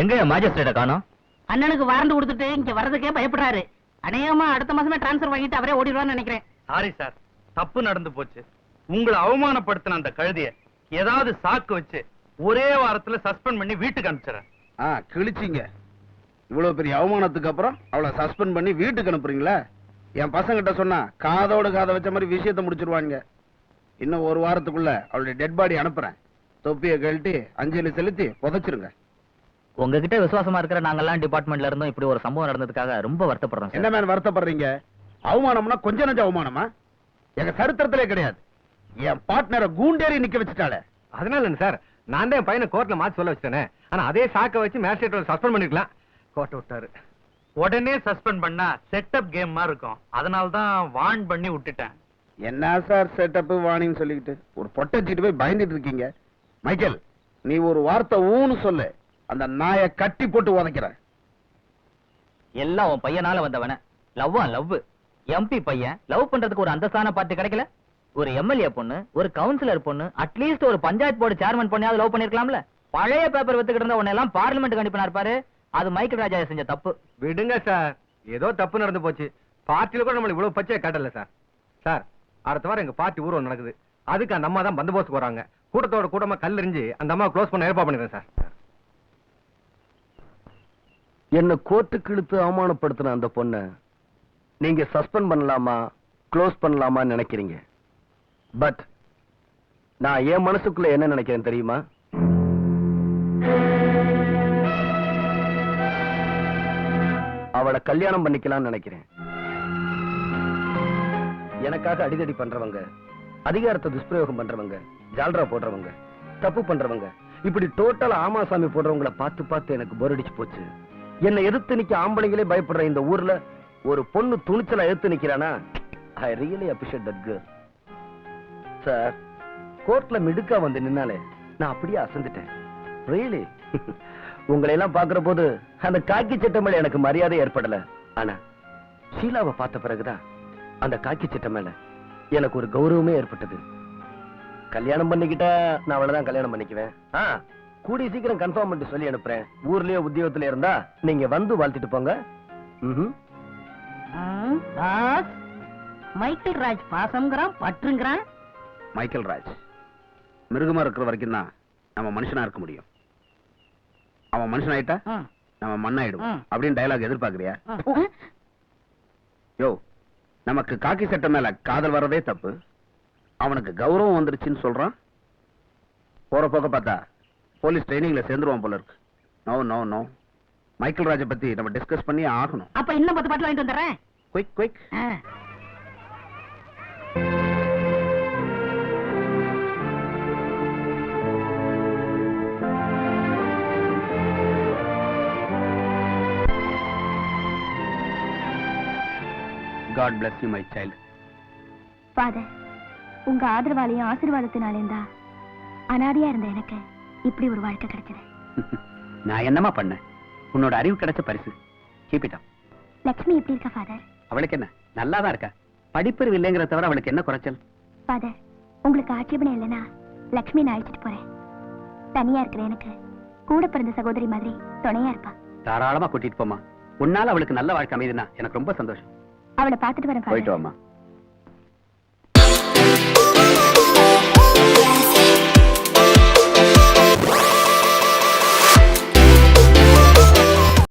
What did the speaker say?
எங்க மாஜிஸ்ட்ரேட்ட காணோம்? அண்ணனுக்கு வாரண்ட் கொடுத்துட்டு இங்க வரதுக்கே பயப்படுறாரு. அநேகமா அடுத்த மாசமே டிரான்ஸ்ஃபர் வாங்கிட்டு அவரே ஓடிடுவான்னு நினைக்கிறேன். சாரி சார் தப்பு நடந்து போச்சு. உங்களை அவமானப்படுத்தின அந்த கழுதிய ஏதாவது சாக்கு வச்சு ஒரே வாரத்துல சஸ்பெண்ட் பண்ணி வீட்டுக்கு அனுப்பிச்சிடறேன். ஆ கிழிச்சிங்க. இவ்வளவு பெரிய அவமானத்துக்கு அப்புறம் அவளை சஸ்பெண்ட் பண்ணி வீட்டுக்கு அனுப்புறீங்களா? என் பசங்கிட்ட சொன்னா காதோட காதை வச்ச மாதிரி விஷயத்தை முடிச்சிருவாங்க இன்னும் ஒரு வாரத்துக்குள்ள அவளுடைய டெட் பாடி அனுப்புறேன். தொப்பியை கழட்டி அஞ்சலி செலுத்தி புதைச்சிருங்க. உங்ககிட்ட விசுவாசமா இருக்கிற நாங்கெல்லாம் டிபார்ட்மெண்ட்ல இருந்தோம். இப்படி ஒரு சம்பவம் நடந்ததுக்காக ரொம்ப வருத்தப்படுறோம் என்ன மேன் வருத்தப்படுறீங்க? அவமானம்னா கொஞ்ச நஞ்ச அவமானமா? எங்க சரித்திரத்திலே கிடையாது. என் பார்ட்னரை கூண்டேறி நிக்க வச்சுட்டாளே. அதனால என்ன சார்? நான் தான் என் பையனை கோர்ட்ல மாத்தி சொல்ல வச்சிட்டேனே. ஆனா அதே சாக்க வச்சு மேஜிஸ்ட்ரேட் சஸ்பெண்ட் பண்ணிருக்கலாம். கோர்ட்டை விட்டாரு. உடனே சஸ்பெண்ட் பண்ணா செட்டப் கேம் மாதிரி இருக்கும். அதனால தான் வார்ன் பண்ணி விட்டுட்டேன். என்ன சார் செட்டப் வாணின்னு சொல்லிக்கிட்டு? ஒரு பொட்டச்சிட்டு போய் பயந்துட்டு இருக்கீங்க. மைக்கேல் நீ ஒரு வார்த்தை ஊன்னு சொல்லு. அந்த நாயை கட்டி போட்டு உதைக்கிறேன். எல்லாம் உன் பையனால வந்தவன. லவ்வா லவ். எம்பி பையன். லவ் பண்றதுக்கு ஒரு அந்தஸ்தான பார்த்து கிடைக்கல. ஒரு எம்எல்ஏ பொண்ணு ஒரு கவுன்சிலர் பொண்ணு அட்லீஸ்ட் ஒரு பஞ்சாயத்து போர்டு சேர்மன் பொண்ணையாவது லவ் பண்ணிருக்கலாம்ல. பழைய பேப்பர் வித்துக்கிட்டு இருந்த உன்னை எல்லாம் பார்லிமெண்ட் அனுப்பினார் பாரு. அது மைக்கேல் ராஜா செஞ்ச தப்பு. விடுங்க சார் ஏதோ தப்பு நடந்து போச்சு. பார்ட்டியில கூட நம்மள இவ்வளவு பச்சையா காட்டல சார் சார் அடுத்த வாரம் எங்க பார்ட்டி ஊர்வலம் நடக்குது. அதுக்கு அந்த அம்மா தான் பந்தோபஸ்து போறாங்க கூட்டத்தோட கூட்டமா கல்லெறிஞ்சு அந்த அம்மா க்ளோஸ் பண்ண ஏற்பாடு பண்ணிடுறேன் சார் என்ன கோர்ட்டுக்கு இழுத்து அவமானப்படுத்தின அந்த பொண்ண நீங்க சஸ்பெண்ட் பண்ணலாமா க்ளோஸ் பண்ணலாமா நினைக்கிறீங்க. பட் நான் என் மனசுக்குள்ள என்ன நினைக்கிறேன் தெரியுமா? அவளை கல்யாணம் பண்ணிக்கலாம்னு நினைக்கிறேன். எனக்காக அடிதடி பண்றவங்க அதிகாரத்தை துஷ்பிரயோகம் பண்றவங்க ஜால்ரா போடுறவங்க தப்பு பண்றவங்க இப்படி டோட்டல் ஆமாசாமி போடுறவங்கள பார்த்து பார்த்து எனக்கு போர் அடிச்சு போச்சு. என்னை எதிர்த்து நிக்க ஆம்பளைங்களே பயப்படுற இந்த ஊர்ல ஒரு பொண்ணு துணிச்சலா எதிர்த்து நிக்கிறானா? I really appreciate that girl sir கோர்ட்ல மிடுக்கா வந்து நின்னாலே நான் அப்படியே அசந்துட்டேன். ரியலி உங்களை எல்லாம் பாக்குற போது அந்த காக்கி சட்டை மேல எனக்கு மரியாதை ஏற்படல. ஆனா ஷீலாவை பார்த்த பிறகுதான் அந்த காக்கி சட்டை மேல எனக்கு ஒரு கௌரவமே ஏற்பட்டது. கல்யாணம் பண்ணிக்கிட்டா நான் அவ்வளவுதான் கல்யாணம் பண்ணிக்குவேன். ஆ கூடிய சீக்கிரம் கன்ஃபார்ம் பண்ணிட்டு சொல்லி அனுப்புறேன். ஊர்லயே உத்தியோகத்துல இருந்தா நீங்க வந்து வாழ்த்திட்டு போங்க. மைக்கேல் ராஜ் பாசம்ங்கிறான் பற்றுங்கிறான். மைக்கேல் ராஜ் மிருகமா இருக்கிற வரைக்கும் தான் நம்ம மனுஷனா இருக்க முடியும். அவன் மனுஷன் ஆயிட்டா நம்ம மண்ணாயிடுவோம். ம். அப்படின்னு டயலாக் எதிர்பார்க்கறியா. யோ நமக்கு காக்கி சட்டை மேல காதல் வர்றதே தப்பு. அவனுக்கு கௌரவம் வந்துருச்சுன்னு சொல்றான். போற போக்க பார்த்தா போலீஸ் ட்ரைனிங்ல சேர்ந்துருவான் போல இருக்கு. நோ நோ நோ மைக்கேல் ராஜை பத்தி நம்ம டிஸ்கஸ் பண்ணி ஆகணும். அப்ப இன்னும் பத்து பாட்டில் வாங்கிட்டு வந்துடுறேன்? Quick quick. God bless you my child father உங்க ஆதரவாலையும் ஆசீர்வாதத்தினாலேயும் தான் அனாதையா இருந்த எனக்கு. இப்படி ஒரு வாழ்க்கை கிடைச்சது. நான் என்னமா பண்ணேன்? உன்னோட அறிவு கிடைச்ச பரிசு. கீப் இட் லக்ஷ்மி எப்படி இருக்கா ஃபாதர் அவளுக்கு என்ன? நல்லா தான் இருக்கா? படிப்பறிவு இல்லைங்கிறத தவிர அவளுக்கு என்ன குறைச்சல்? ஃபாதர் உங்களுக்கு ஆட்சேபணம் இல்லைன்னா லக்ஷ்மி நான் அழைச்சிட்டு போறேன். தனியா இருக்கிற எனக்கு கூட பிறந்த சகோதரி மாதிரி துணையா இருப்பா. தாராளமா கூட்டிட்டு போமா உன்னால அவளுக்கு நல்ல வாழ்க்கை அமைதுனா எனக்கு ரொம்ப சந்தோஷம். அவளை பார்த்துட்டு வரேன் போயிட்டு வாமா